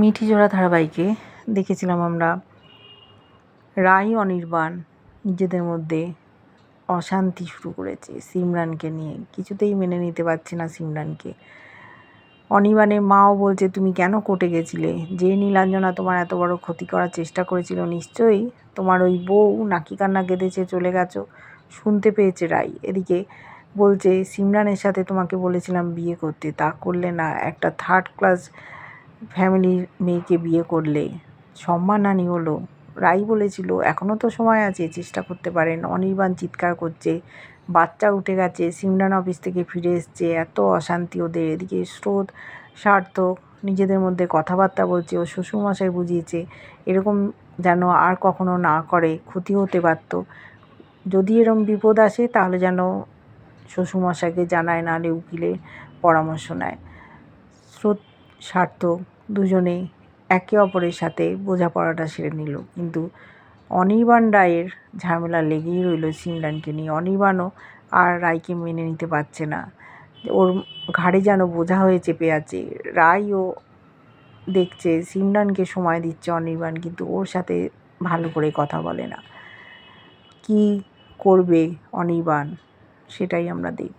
মিঠি জোড়া ধারাবাহিকে দেখেছিলাম আমরা। রাই অনির্বাণ, নিজেদের মধ্যে অশান্তি শুরু করেছে সিমরানকে নিয়ে। কিছুতেই মেনে নিতে পারছে না সিমরানকে। অনির্বাণের মাও বলছে, তুমি কেন কোর্টে গেছিলে? যে নীলাঞ্জনা তোমার এত বড় ক্ষতি করার চেষ্টা করেছিল, নিশ্চয়ই তোমার ওই বউ নাকি কান্না কেঁদেছে চলে গেছো? শুনতে পেয়েছে রাই। এদিকে বলছে, সিমরানের সাথে তোমাকে বলেছিলাম বিয়ে করতে, তা করলে না একটা থার্ড ক্লাস ফ্যামিলির মেয়েকে বিয়ে করলে সম্মানহানি হলো। রাই বলেছিল এখনও তো সময় আছে, চেষ্টা করতে পারেন। অনির্বাণ চিৎকার করছে, বাচ্চা উঠে গেছে, সিমরান অফিস থেকে ফিরে এসছে, এত অশান্তি ওদের, এদিকে স্রোত, সার্থক, নিজেদের মধ্যে কথাবার্তা বলছে, ও শ্বশুরমশাই বুঝিয়েছে, এরকম যেন আর কখনো না করে, ক্ষতি হতে পারত। যদি এরম বিপদ আসে, তাহলে যেন শ্বশুরমশাইকে জানায় নাহলে উকিলের পরামর্শ নেয়। স্রোত সার্থক দুজনে একে অপরের সাথে বোঝাপড়াটা সেরে নিল। কিন্তু অনির্বাণ রায়ের ঝামেলা লেগেই রইল সিমরানকে নিয়ে। অনির্বাণও আর রায়কে মেনে নিতে পারছে না। ওর ঘাড়ে যেন বোঝা হয়ে চেপে আছে। রায়ও দেখছে সিমরানকে সময় দিচ্ছে অনির্বাণ, কিন্তু ওর সাথে ভালো করে কথা বলে না। কি করবে অনির্বাণ, সেটাই আমরা দেখব।